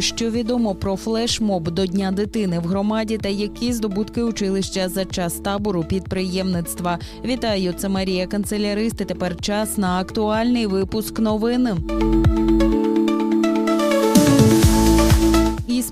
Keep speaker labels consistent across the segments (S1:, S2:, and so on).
S1: Що відомо про флешмоб до Дня дитини в громаді та які здобутки училища за час табору підприємництва? Вітаю, це Марія Канцелярист. і Тепер час на актуальний випуск новин.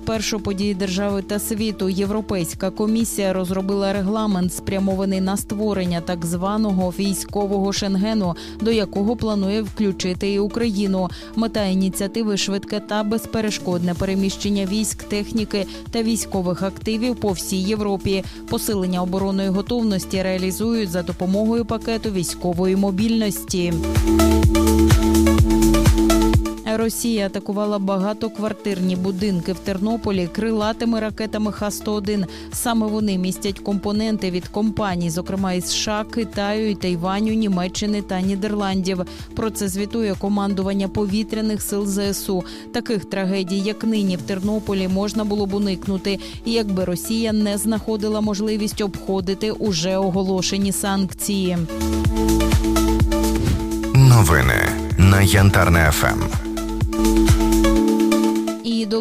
S1: Із першої події держави та світу Європейська комісія розробила регламент, спрямований на створення так званого військового шенгену, до якого планує включити і Україну. Мета ініціативи швидке та безперешкодне переміщення військ, техніки та військових активів по всій Європі. Посилення оборонної готовності реалізують за допомогою пакету військової мобільності. Росія атакувала багатоквартирні будинки в Тернополі крилатими ракетами Х-101. Саме вони містять компоненти від компаній, зокрема із США, Китаю Тайваню, Німеччини та Нідерландів. Про це звітує командування повітряних сил ЗСУ. Таких трагедій, як нині в Тернополі, можна було б уникнути, якби Росія не знаходила можливість обходити уже оголошені санкції.
S2: Новини на Янтарне ФМ.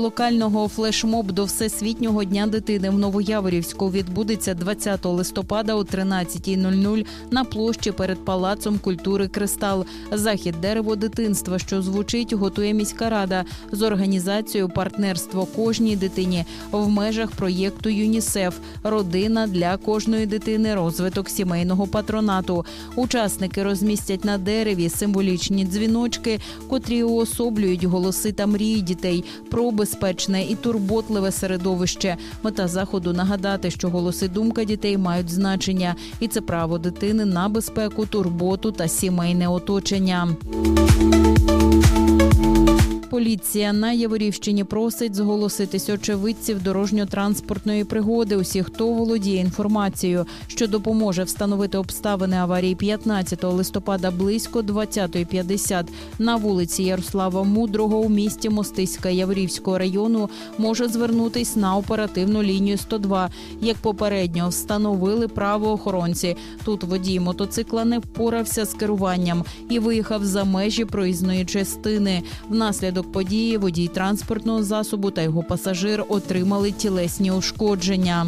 S1: Локального флешмоб до Всесвітнього дня дитини в Новояворівську відбудеться 20 листопада о 13.00 на площі перед палацом культури Кристал. Захід дерево дитинства, що звучить, готує міська рада з організацією партнерство кожній дитині в межах проєкту ЮНІСЕФ Родина для кожної дитини, розвиток сімейного патронату. Учасники розмістять на дереві символічні дзвіночки, котрі уособлюють голоси та мрії дітей про безпечне і турботливе середовище. Мета заходу нагадати, що голоси думка дітей мають значення, і це право дитини на безпеку, турботу та сімейне оточення. Поліція на Яворівщині просить зголоситись очевидців дорожньо-транспортної пригоди. Усі, хто володіє інформацією, що допоможе встановити обставини аварії 15 листопада близько 20.50 на вулиці Ярослава Мудрого у місті Мостиська Яворівського району, може звернутись на оперативну лінію 102. Як попередньо встановили правоохоронці. Тут водій мотоцикла не впорався з керуванням і виїхав за межі проїзної частини. Внаслідок події водій транспортного засобу та його пасажир отримали тілесні ушкодження.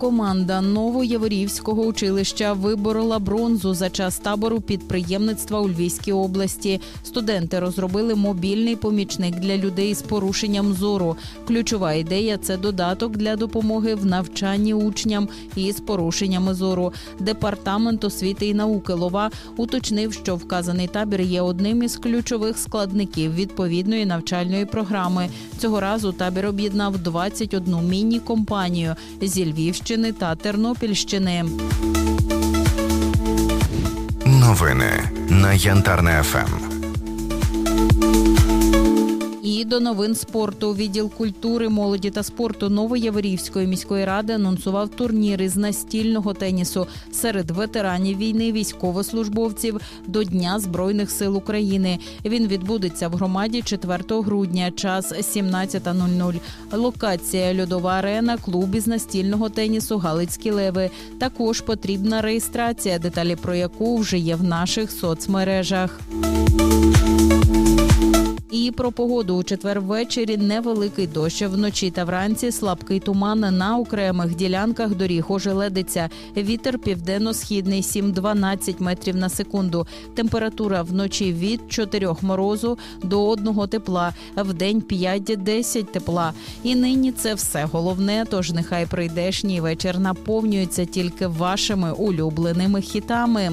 S1: Команда Новояворівського училища виборола бронзу за час табору підприємництва у Львівській області. Студенти розробили мобільний помічник для людей з порушенням зору. Ключова ідея це додаток для допомоги в навчанні учням із порушеннями зору. Департамент освіти і науки Лова уточнив, що вказаний табір є одним із ключових складників відповідної навчальної програми. Цього разу табір об'єднав 21 міні-компанію зі Львівщини та Тернопільщини.
S2: Новини на Янтарне ФМ.
S1: До новин спорту відділ культури, молоді та спорту Новояворівської міської ради анонсував турніри з настільного тенісу серед ветеранів війни, військовослужбовців до Дня збройних сил України. Він відбудеться в громаді 4 грудня, час 17.00. Локація льодова арена, клуб із настільного тенісу Галицькі леви. Також потрібна реєстрація, деталі про яку вже є в наших соцмережах. І про погоду у четвер ввечері невеликий дощ. Вночі та вранці слабкий туман на окремих ділянках доріг ожеледиться. Вітер південно-східний 7-12 метрів на секунду. Температура вночі від 4 морозу до 1 тепла, вдень 5-10 тепла. І нині це все головне. Тож нехай прийдешній вечір наповнюється тільки вашими улюбленими хітами.